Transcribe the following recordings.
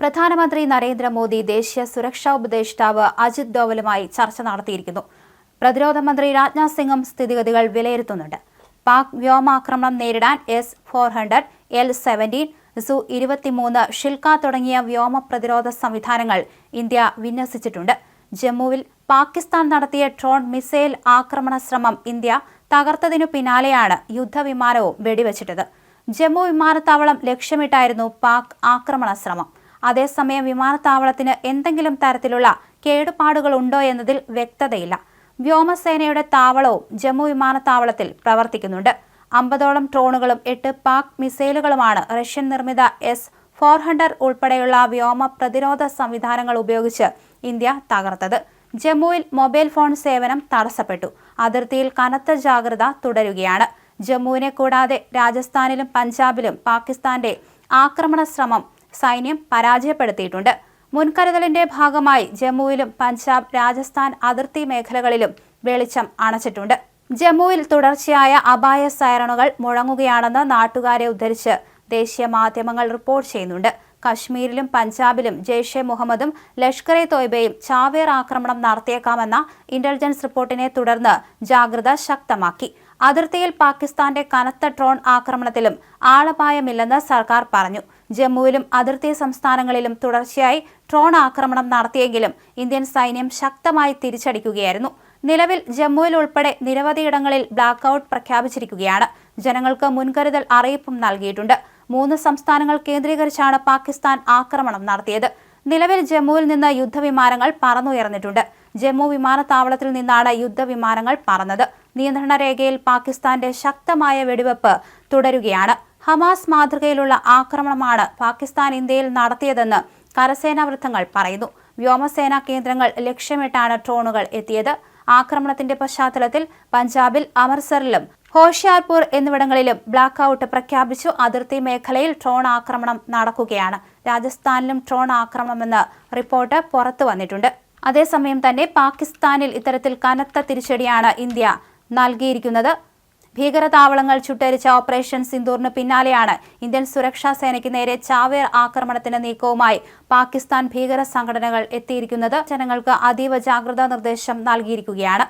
പ്രധാനമന്ത്രി നരേന്ദ്രമോദി ദേശീയ സുരക്ഷാ ഉപദേഷ്ടാവ് അജിത് ഡോവലുമായി ചർച്ച നടത്തിയിരിക്കുന്നു. പ്രതിരോധ മന്ത്രി രാജ്നാഥ് സിംഗും സ്ഥിതിഗതികൾ വിലയിരുത്തുന്നുണ്ട്. പാക് വ്യോമാക്രമണം നേരിടാൻ S four hundred L seventeen സു ഇരുപത്തിമൂന്ന് ഷിൽക്ക തുടങ്ങിയ വ്യോമ പ്രതിരോധ സംവിധാനങ്ങൾ ഇന്ത്യ വിന്യസിച്ചിട്ടുണ്ട്. ജമ്മുവിൽ പാകിസ്ഥാൻ നടത്തിയ ഡ്രോൺ മിസൈൽ ആക്രമണ ശ്രമം ഇന്ത്യ തകർത്തതിനു പിന്നാലെയാണ് യുദ്ധവിമാനവും വെടിവെച്ചിട്ടത്. ജമ്മു വിമാനത്താവളം ലക്ഷ്യമിട്ടായിരുന്നു പാക് ആക്രമണ ശ്രമം. അതേസമയം വിമാനത്താവളത്തിന് എന്തെങ്കിലും തരത്തിലുള്ള കേടുപാടുകൾ ഉണ്ടോ എന്നതിൽ വ്യക്തതയില്ല. വ്യോമസേനയുടെ താവളവും ജമ്മു വിമാനത്താവളത്തിൽ പ്രവർത്തിക്കുന്നുണ്ട്. അമ്പതോളം ഡ്രോണുകളും എട്ട് പാക് മിസൈലുകളുമാണ് റഷ്യൻ നിർമ്മിത എസ് ഫോർ ഹൺഡ്രഡ് ഉൾപ്പെടെയുള്ള വ്യോമ പ്രതിരോധ സംവിധാനങ്ങൾ ഉപയോഗിച്ച് ഇന്ത്യ തകർത്തത്. ജമ്മുവിൽ മൊബൈൽ ഫോൺ സേവനം തടസ്സപ്പെട്ടു. അതിർത്തിയിൽ കനത്ത ജാഗ്രത തുടരുകയാണ്. ജമ്മുവിനെ കൂടാതെ രാജസ്ഥാനിലും പഞ്ചാബിലും പാകിസ്ഥാന്റെ ആക്രമണ ശ്രമം സൈന്യം പരാജയപ്പെടുത്തിയിട്ടുണ്ട്. മുൻകരുതലിന്റെ ഭാഗമായി ജമ്മുവിലും പഞ്ചാബ് രാജസ്ഥാൻ അതിർത്തി മേഖലകളിലും വെളിച്ചം അണച്ചിട്ടുണ്ട്. ജമ്മുവിൽ തുടർച്ചയായ അപായ സൈറണുകൾ മുഴങ്ങുകയാണെന്ന് നാട്ടുകാരെ ഉദ്ധരിച്ച് ദേശീയ മാധ്യമങ്ങൾ റിപ്പോർട്ട് ചെയ്യുന്നുണ്ട്. കശ്മീരിലും പഞ്ചാബിലും ജെയ്ഷെ മുഹമ്മദും ലഷ്കർ എ തോയ്ബയും ചാവേർ ആക്രമണം നടത്തിയേക്കാമെന്ന ഇന്റലിജൻസ് റിപ്പോർട്ടിനെ തുടർന്ന് ജാഗ്രത ശക്തമാക്കി. അതിർത്തിയിൽ പാകിസ്ഥാന്റെ കനത്ത ഡ്രോൺ ആക്രമണത്തിലും ആളപായമില്ലെന്ന് സർക്കാർ പറഞ്ഞു. ജമ്മുവിലും അതിർത്തി സംസ്ഥാനങ്ങളിലും തുടർച്ചയായി ഡ്രോൺ ആക്രമണം നടത്തിയെങ്കിലും ഇന്ത്യൻ സൈന്യം ശക്തമായി തിരിച്ചടിക്കുകയായിരുന്നു. നിലവിൽ ജമ്മുവിൽ ഉൾപ്പെടെ നിരവധിയിടങ്ങളിൽ ബ്ലാക്ക് ഔട്ട് പ്രഖ്യാപിച്ചിരിക്കുകയാണ്. ജനങ്ങൾക്ക് മുൻകരുതൽ അറിയിപ്പും നൽകിയിട്ടുണ്ട്. മൂന്ന് സംസ്ഥാനങ്ങൾ കേന്ദ്രീകരിച്ചാണ് പാകിസ്ഥാൻ ആക്രമണം നടത്തിയത്. നിലവിൽ ജമ്മുവിൽ നിന്ന് യുദ്ധവിമാനങ്ങൾ പറന്നുയർന്നിട്ടുണ്ട്. ജമ്മു വിമാനത്താവളത്തിൽ നിന്നാണ് യുദ്ധവിമാനങ്ങൾ പറന്നത്. നിയന്ത്രണ രേഖയിൽ പാകിസ്ഥാന്റെ ശക്തമായ വെടിവെപ്പ് തുടരുകയാണ്. ഹമാസ് മാതൃകയിലുള്ള ആക്രമണമാണ് പാകിസ്ഥാൻ ഇന്ത്യയിൽ നടത്തിയതെന്ന് കരസേനാ വൃത്തങ്ങൾ പറയുന്നു. വ്യോമസേനാ കേന്ദ്രങ്ങൾ ലക്ഷ്യമിട്ടാണ് ഡ്രോണുകൾ എത്തിയത്. ആക്രമണത്തിന്റെ പശ്ചാത്തലത്തിൽ പഞ്ചാബിൽ അമൃത്സറിലും ഹോഷിയാർപൂർ എന്നിവിടങ്ങളിലും ബ്ലാക്ക് ഔട്ട് പ്രഖ്യാപിച്ചു. അതിർത്തി മേഖലയിൽ ഡ്രോൺ ആക്രമണം നടക്കുകയാണ്. രാജസ്ഥാനിലും ഡ്രോൺ ആക്രമണമെന്ന് റിപ്പോർട്ട് പുറത്തു വന്നിട്ടുണ്ട്. അതേസമയം തന്നെ പാകിസ്ഥാനിൽ ഇത്തരത്തിൽ കനത്ത തിരിച്ചടിയാണ് ഇന്ത്യ നൽകിയിരിക്കുന്നത്. ഭീകരതാവളങ്ങൾ ചുട്ടരിച്ച ഓപ്പറേഷൻ സിന്ദൂറിന് പിന്നാലെയാണ് ഇന്ത്യൻ സുരക്ഷാ സേനയ്ക്ക് നേരെ ചാവേർ ആക്രമണത്തിന് നീക്കവുമായി പാകിസ്ഥാൻ ഭീകര സംഘടനകൾ എത്തിയിരിക്കുന്നത്. ജനങ്ങൾക്ക് അതീവ ജാഗ്രതാ നിർദ്ദേശം നൽകിയിരിക്കുകയാണ്.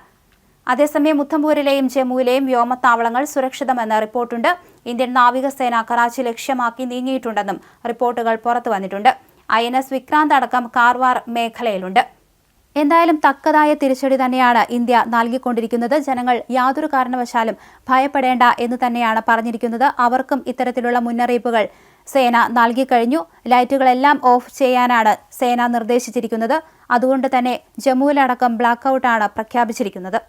അതേസമയം ഉദ്ധംപൂരിലെയും ജമ്മുവിലെയും വ്യോമത്താവളങ്ങൾ സുരക്ഷിതമെന്ന് റിപ്പോർട്ടുണ്ട്. ഇന്ത്യൻ നാവികസേന കറാച്ചി ലക്ഷ്യമാക്കി നീങ്ങിയിട്ടുണ്ടെന്നും റിപ്പോർട്ടുകൾ പുറത്തു വന്നിട്ടുണ്ട് ഐ എൻ എസ് വിക്രാന്ത് അടക്കം കാർവാർ മേഖലയിലുണ്ട്. എന്തായാലും തക്കതായ തിരിച്ചടി തന്നെയാണ് ഇന്ത്യ നൽകിക്കൊണ്ടിരിക്കുന്നത്. ജനങ്ങൾ യാതൊരു കാരണവശാലും ഭയപ്പെടേണ്ട എന്ന് തന്നെയാണ് പറഞ്ഞിരിക്കുന്നത്. അവർക്കും ഇത്തരത്തിലുള്ള മുന്നറിയിപ്പുകൾ സേന നൽകിക്കഴിഞ്ഞു. ലൈറ്റുകളെല്ലാം ഓഫ് ചെയ്യാനാണ് സേന നിർദ്ദേശിച്ചിരിക്കുന്നത്. അതുകൊണ്ട് തന്നെ ജമ്മുവിലടക്കം ബ്ലാക്ക് ഔട്ടാണ് പ്രഖ്യാപിച്ചിരിക്കുന്നത്.